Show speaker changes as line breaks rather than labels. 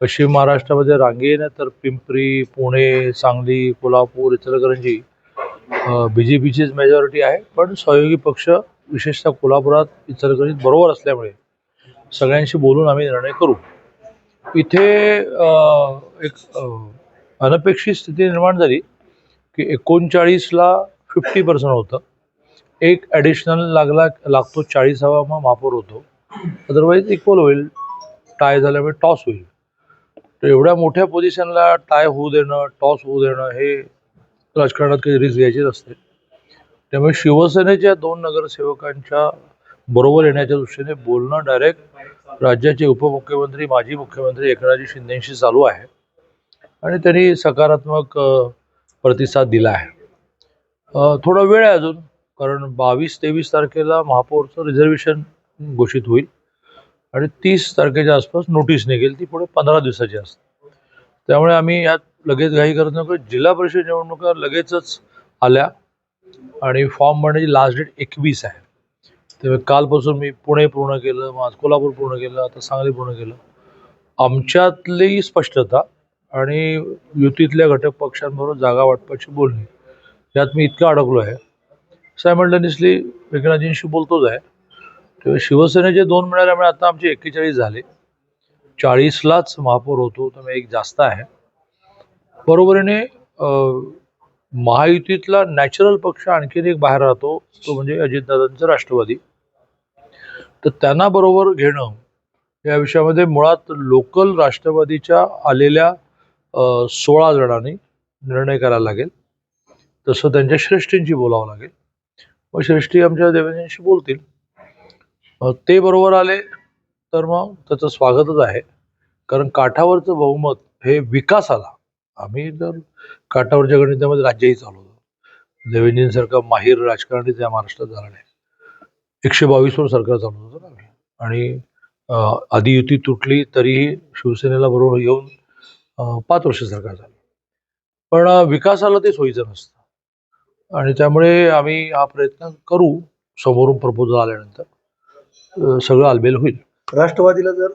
पश्चिम महाराष्ट्रामध्ये रांगेनं तर Pimpri Pune Sangli Kolhapur Ichalkaranji B J पीचीच majority आहे. पण सहयोगी पक्ष विशेषतः कोल्हापुरात इचलकरंजीत बरोबर असल्यामुळे सगळ्यांशी बोलून आम्ही निर्णय करू. इथे एक अनपेक्षित स्थिती निर्माण झाली की एकोणचाळीसला फिफ्टी पर्सेंट होतं. एक ॲडिशनल लागला लागतो चाळीसावा मग महापौर होतो. अदरवाईज इक्वल होईल. टाय झाल्यामुळे टॉस होईल. तर एवढ्या मोठ्या पोझिशनला टाय होऊ देणं टॉस होऊ देणं हे राजकारणात काही रिस्क घ्यायचीच असते. त्यामुळे शिवसेनेच्या दोन नगरसेवकांच्या बरोबर येण्याच्या दृष्टीने बोलणं डायरेक्ट राज्याचे उपमुख्यमंत्री माजी मुख्यमंत्री एकनाथजी शिंदेशी चालू आहे. आणि त्यांनी सकारात्मक प्रतिसाद दिला आहे. थोडा वेळ आहे अजून कारण बावीस तेवीस तारखेला महापौरचं रिझर्वेशन घोषित होईल. आणि तीस तारखेच्या आसपास नोटीस निघेल. ती पुढे पंधरा दिवसाची असते. त्यामुळे आम्ही यात लगेच घाई करत नको. जिल्हा परिषद निवडणुका लगेचच आल्या. आणि फॉर्म भरण्याची लास्ट डेट एकवीस आहे. त्यामुळे कालपासून मी पुणे पूर्ण केलं. मग आज कोल्हापूर पूर्ण केलं. आता सांगली पूर्ण केलं. आमच्यातली स्पष्टता आणि युतीतल्या घटक पक्षांबरोबर जागा वाटपाची बोलणी यात मी इतकं अडकलो आहे. सायमल्टेनियसली एकनाथजींशी बोलतोच आहे. तेव्हा शिवसेनेचे दोन मिळाल्यामुळे आता आमचे एक्केचाळीस झाले. चाळीसलाच महापौर होतो त्यामुळे एक जास्त आहे. बरोबरीने महायुतीतला नॅचरल पक्ष आणखीन एक बाहेर राहतो तो म्हणजे अजितदादांचं राष्ट्रवादी. तर त्यांना बरोबर घेणं या विषयामध्ये मुळात लोकल राष्ट्रवादीच्या आलेल्या सोळा जणांनी निर्णय करायला लागेल. तसं त्यांच्या श्रेष्ठींशी बोलावं लागेल. मग श्रेष्ठी आमच्या देवेंद्रांशी बोलतील. ते बरोबर आले तर मग त्याचं स्वागतच आहे. कारण काठावरचं बहुमत हे विकासाला आम्ही तर काठावरच्या गणितामध्ये राज्यही चालवतो. देवेंद्रसारखा माहीर राजकारणी त्या महाराष्ट्रात झाला नाही. एकशे बावीसवर सरकार चालवत होतं ना आम्ही. आणि आधी युती तुटली तरीही शिवसेनेला बरोबर येऊन पाच वर्ष सरकार झालं. पण विकासाला ते सोयीचं नसतं. आणि त्यामुळे आम्ही हा प्रयत्न करू समोरून प्रपोजल आल्यानंतर. सगळं आलबेल होईल.
राष्ट्रवादीला जर